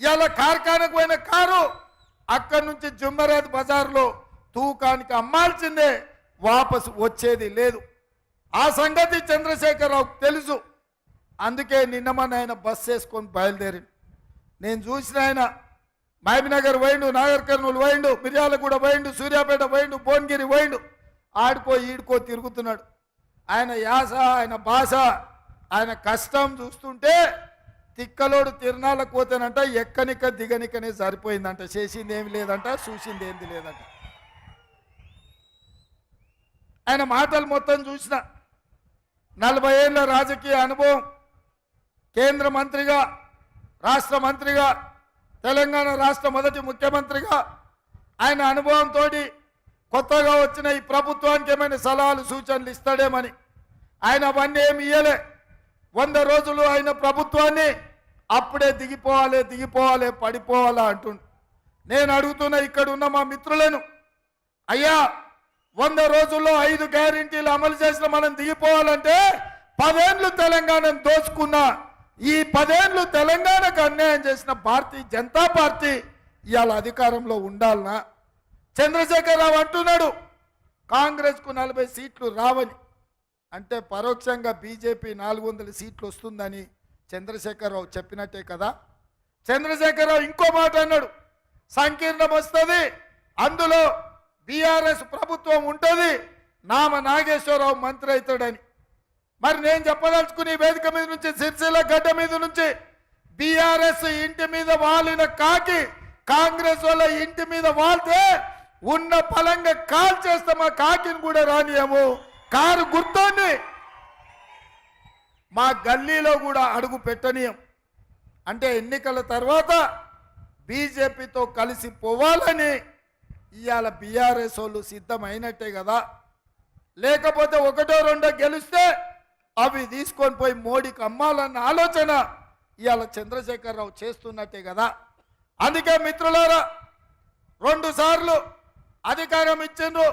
ఇవాళ కార్ఖానకు పోయిన కారు అక్కడి నుంచి జుమ్మరాజ్ బజార్లో తూకానికి అమ్మాల్సిందే వాపసు వచ్చేది లేదు. ఆ సంగతి చంద్రశేఖరరావుకు తెలుసు. అందుకే నిన్న మన ఆయన బస్ వేసుకొని బయలుదేరి నేను చూసిన ఆయన మహబీనగర్ పోయిండు నాగర్ కర్నూలు పోయిండు మిర్యాలగూడ పోయిండు సూర్యాపేట పోయిండు భువనగిరి పోయిండు. ఆడుకో ఈడుకో తిరుగుతున్నాడు. ఆయన యాస ఆయన భాష ఆయన కష్టం చూస్తుంటే తిక్కలోడు తిరణాలకు పోతేనంట ఎక్కనిక దిగనికనే సరిపోయిందంట. చేసింది ఏమి లేదంట చూసింది ఏంది లేదంట. ఆయన మాటలు మొత్తం చూసిన నలభై ఏళ్ళ రాజకీయ అనుభవం కేంద్ర మంత్రిగా రాష్ట్ర మంత్రిగా తెలంగాణ రాష్ట్ర మొదటి ముఖ్యమంత్రిగా ఆయన అనుభవంతో కొత్తగా వచ్చిన ఈ ప్రభుత్వానికి ఏమైనా సలహాలు సూచనలు ఇస్తాడేమని ఆయన అవన్నీ ఏమి ఇయ్యలే. వంద రోజులు ఆయన ప్రభుత్వాన్ని అప్పుడే దిగిపోవాలి దిగిపోవాలి పడిపోవాలా అంటుండు. నేను అడుగుతున్న ఇక్కడ ఉన్న మా మిత్రులను అయ్యా వంద రోజుల్లో ఐదు గ్యారెంటీలు అమలు చేసిన మనం దిగిపోవాలంటే పదేండ్లు తెలంగాణను దోచుకున్నా ఈ పదేండ్లు తెలంగాణకు అన్యాయం చేసిన భారతీయ జనతా పార్టీ ఇవాళ అధికారంలో ఉండాలనా? చంద్రశేఖరరావు అంటున్నాడు కాంగ్రెస్కు నలభై సీట్లు రావని. అంటే పరోక్షంగా బీజేపీ నాలుగు వందల సీట్లు వస్తుందని చంద్రశేఖరరావు చెప్పినట్టే కదా. చంద్రశేఖరరావు ఇంకో మాట అన్నాడు. సంకీర్ణం వస్తుంది అందులో బీఆర్ఎస్ ప్రభుత్వం ఉంటుంది నామ నాగేశ్వరరావు మంత్రి అవుతాడని. మరి నేను చెప్పదలుచుకుని వేదిక మీద నుంచి సిరిసిల్ల గడ్డ మీద నుంచి బీఆర్ఎస్ ఇంటి మీద వాలిన కాకి కాంగ్రెస్ వాళ్ళ ఇంటి మీద వాళ్తే ఉన్న ఫలంగా కాల్ చేస్తాం ఆ కాకిని కూడా రానియము. కారు గుర్తోని మా గల్లీలో కూడా అడుగు పెట్టనీయం. అంటే ఎన్నికల తర్వాత బీజేపీతో కలిసి పోవాలని ఇవాళ బీఆర్ఎస్ వాళ్ళు సిద్ధమైనట్టే కదా. లేకపోతే ఒకటో రెండో గెలిస్తే అవి తీసుకొని పోయి మోడీకి అమ్మాలన్న ఆలోచన ఇవాళ చంద్రశేఖరరావు చేస్తున్నట్టే కదా. అందుకే మిత్రులారా రెండు సార్లు అధికారం ఇచ్చిండ్రు.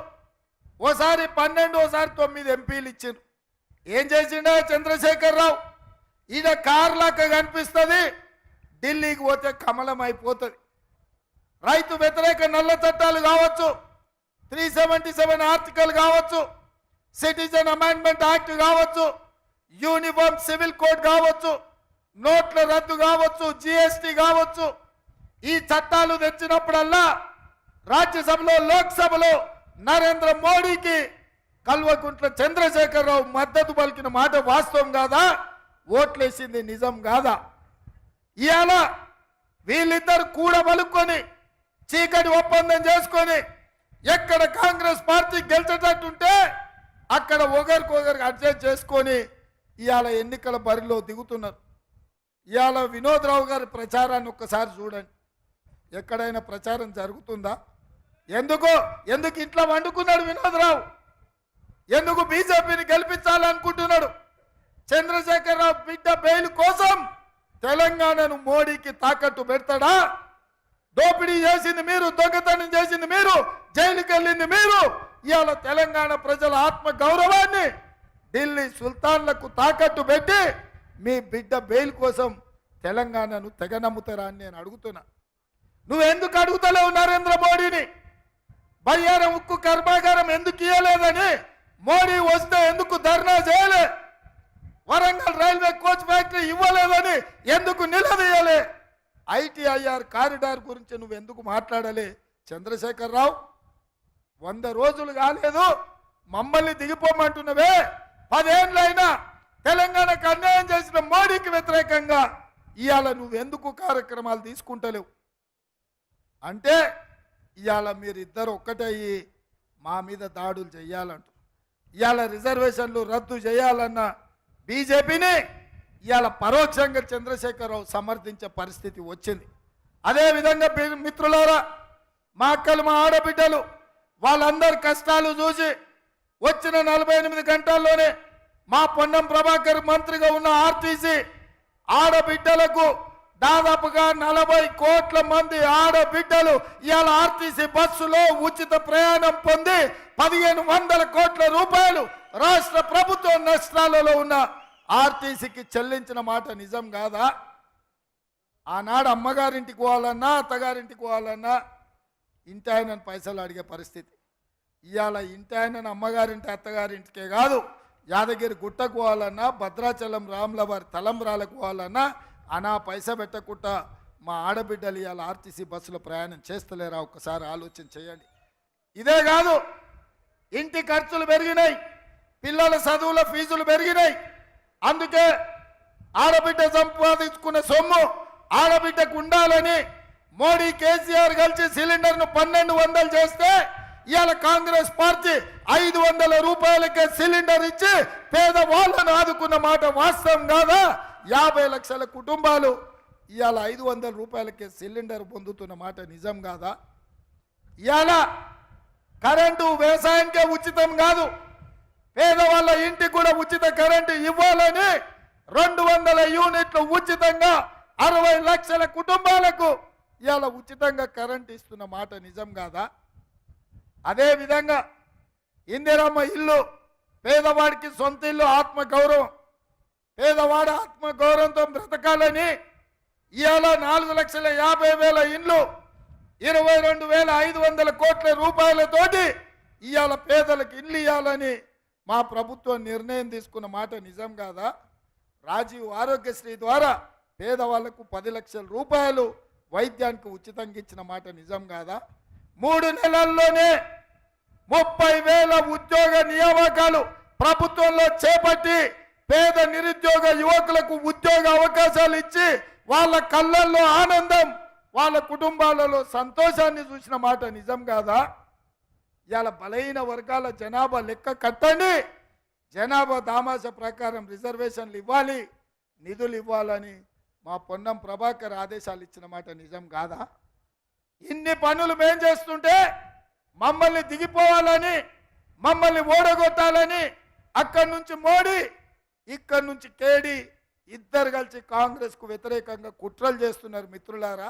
ఓసారి పన్నెండు ఓసారి తొమ్మిది ఎంపీలు ఇచ్చారు ఏం చేసిండే చంద్రశేఖరరావు? ఈయన కార్లాక కనిపిస్తుంది ఢిల్లీకి పోతే కమలం అయిపోతుంది. రైతు వ్యతిరేక నల్ల చట్టాలు కావచ్చు త్రీ సెవెంటీ సెవెన్ ఆర్టికల్ కావచ్చు సిటిజన్ అమెండ్మెంట్ యాక్ట్ కావచ్చు యూనిఫామ్ సివిల్ కోడ్ కావచ్చు నోట్ల రద్దు కావచ్చు జిఎస్టి కావచ్చు. ఈ చట్టాలు తెచ్చినప్పుడల్లా రాజ్యసభలో లోక్సభలో నరేంద్ర మోడీకి కల్వకుంట్ల చంద్రశేఖరరావు మద్దతు పలికిన మాట వాస్తవం కాదా? ఓట్లేసింది నిజం కాదా? ఇవాళ వీళ్ళిద్దరు కూడా పలుక్కొని చీకటి ఒప్పందం చేసుకొని ఎక్కడ కాంగ్రెస్ పార్టీ గెలిచేటట్టుంటే అక్కడ ఒకరికొకరికి అడ్జస్ట్ చేసుకొని ఇవాళ ఎన్నికల బరిలో దిగుతున్నారు. ఇవాళ వినోద్రావు గారి ప్రచారాన్ని ఒక్కసారి చూడండి. ఎక్కడైనా ప్రచారం జరుగుతుందా? ఎందుకు? ఎందుకు ఇట్లా వండుకున్నాడు వినోద్రావు? ఎందుకు బీజేపీని గెలిపించాలనుకుంటున్నాడు? చంద్రశేఖరరావు బిడ్డ బెయిల్ కోసం తెలంగాణను మోడీకి తాకట్టు పెడతాడా? దోపిడీ చేసింది మీరు దొంగతనం చేసింది మీరు జైలుకి వెళ్ళింది మీరు. ఇవాళ తెలంగాణ ప్రజల ఆత్మ గౌరవాన్ని ఢిల్లీ సుల్తాన్లకు తాకట్టు పెట్టి మీ బిడ్డ బెయిల్ కోసం తెలంగాణను తెగ నమ్ముతారా అని నేను అడుగుతున్నా. నువ్వెందుకు అడుగుతలేవు నరేంద్ర మోడీని? బయ్యారం ఉక్కు కర్మాగారం ఎందుకు ఇయ్యలేదని మోడీ వస్తే ఎందుకు ధర్నా చేయలే? వరంగల్ రైల్వే కోచ్ ఫ్యాక్టరీ ఇవ్వలేదని ఎందుకు నిలదీయలే? ఐటీఐఆర్ కారిడార్ గురించి నువ్వు ఎందుకు మాట్లాడలే? చంద్రశేఖరరావు వంద రోజులు కాలేదు మమ్మల్ని దిగిపోమంటున్నవే? పదేళ్ళైనా తెలంగాణకు అన్యాయం చేసిన మోడీకి వ్యతిరేకంగా ఇవాళ నువ్వెందుకు కార్యక్రమాలు తీసుకుంటలేవు? అంటే ఇవాళ మీరిద్దరు ఒక్కటయ్యి మా మీద దాడులు చేయాలంటారు ఇవాళ రిజర్వేషన్లు రద్దు చేయాలన్న బీజేపీని ఇవాళ పరోక్షంగా చంద్రశేఖరరావు సమర్థించే పరిస్థితి వచ్చింది. అదేవిధంగా మిత్రులారా మా అక్కలు మా ఆడబిడ్డలు వాళ్ళందరి కష్టాలు చూసి వచ్చిన నలభై ఎనిమిది గంటల్లోనే మా పొన్నం ప్రభాకర్ మంత్రిగా ఉన్న ఆర్టీసీ ఆడబిడ్డలకు దాదాపుగా నలభై కోట్ల మంది ఆడబిడ్డలు ఇవాళ ఆర్టీసీ బస్సులో ఉచిత ప్రయాణం పొంది పదిహేను వందల కోట్ల రూపాయలు రాష్ట్ర ప్రభుత్వం నష్టాలలో ఉన్న ఆర్టీసీకి చెల్లించిన మాట నిజం కాదా? ఆనాడు అమ్మగారింటికి పోవాలన్నా అత్తగారింటికి పోవాలన్నా ఇంటి ఆయనను పైసలు అడిగే పరిస్థితి. ఇవాళ ఇంటి ఆయనను అమ్మగారింటి అత్తగారింటికే కాదు యాదగిరి గుట్టకు పోవాలన్నా భద్రాచలం రాములవారి తలంబ్రాలకు పోవాలన్నా అనా పైస పెట్టకుండా మా ఆడబిడ్డలు ఇవాళ ఆర్టీసీ బస్సులో ప్రయాణం చేస్తలేరా? ఒక్కసారి ఆలోచన చేయండి. ఇదే కాదు ఇంటి ఖర్చులు పెరిగినాయి పిల్లల చదువుల ఫీజులు పెరిగినాయి. అందుకే ఆడబిడ్డ సంపాదించుకున్న సొమ్ము ఆడబిడ్డకు ఉండాలని మోడీ కేసీఆర్ కలిసి సిలిండర్ను పన్నెండు వందలు చేస్తే ఇవాళ కాంగ్రెస్ పార్టీ ఐదు వందల రూపాయలకే సిలిండర్ ఇచ్చి పేదవాళ్ళను ఆదుకున్న మాట వాస్తవం కాదా? యాభై లక్షల కుటుంబాలు ఇవాళ ఐదు వందల రూపాయలకే సిలిండర్ పొందుతున్న మాట నిజం కాదా? ఇవాళ కరెంటు వ్యవసాయానికే ఉచితం కాదు. పేదవాళ్ళ ఇంటికి కూడా ఉచిత కరెంటు ఇవ్వాలని రెండు వందల యూనిట్లు ఉచితంగా అరవై లక్షల కుటుంబాలకు ఇవాళ ఉచితంగా కరెంట్ ఇస్తున్న మాట నిజం కాదా? అదేవిధంగా ఇందిరమ్మ ఇల్లు పేదవాడికి సొంత ఇల్లు ఆత్మగౌరవం. పేదవాడు ఆత్మ గౌరవంతో బ్రతకాలని ఇవాళ నాలుగు లక్షల యాభై వేల ఇండ్లు ఇరవై రెండు వేల ఐదు వందల కోట్ల రూపాయలతోటి ఇవాళ పేదలకు ఇల్లు ఇవ్వాలని మా ప్రభుత్వం నిర్ణయం తీసుకున్న మాట నిజం కాదా? రాజీవ్ ఆరోగ్యశ్రీ ద్వారా పేదవాళ్ళకు పది లక్షల రూపాయలు వైద్యానికి ఉచితంగా ఇచ్చిన మాట నిజం కాదా? మూడు నెలల్లోనే ముప్పై వేల ఉద్యోగ నియామకాలు ప్రభుత్వంలో చేపట్టి పేద నిరుద్యోగ యువకులకు ఉద్యోగ అవకాశాలు ఇచ్చి వాళ్ళ కళ్ళల్లో ఆనందం వాళ్ళ కుటుంబాలలో సంతోషాన్ని చూసిన మాట నిజం కాదా? ఇవాళ బలహీన వర్గాల జనాభా లెక్క కట్టండి. జనాభా దామాస ప్రకారం రిజర్వేషన్లు ఇవ్వాలి నిధులు ఇవ్వాలని మా పొన్నం ప్రభాకర్ ఆదేశాలు ఇచ్చిన మాట నిజం కాదా? ఇన్ని పనులు మేం చేస్తుంటే మమ్మల్ని దిగిపోవాలని మమ్మల్ని ఓడగొట్టాలని అక్కడి నుంచి మోడీ ఇక్కడి నుంచి కేడి ఇద్దరు కలిసి కాంగ్రెస్కు వ్యతిరేకంగా కుట్రలు చేస్తున్నారు మిత్రులారా.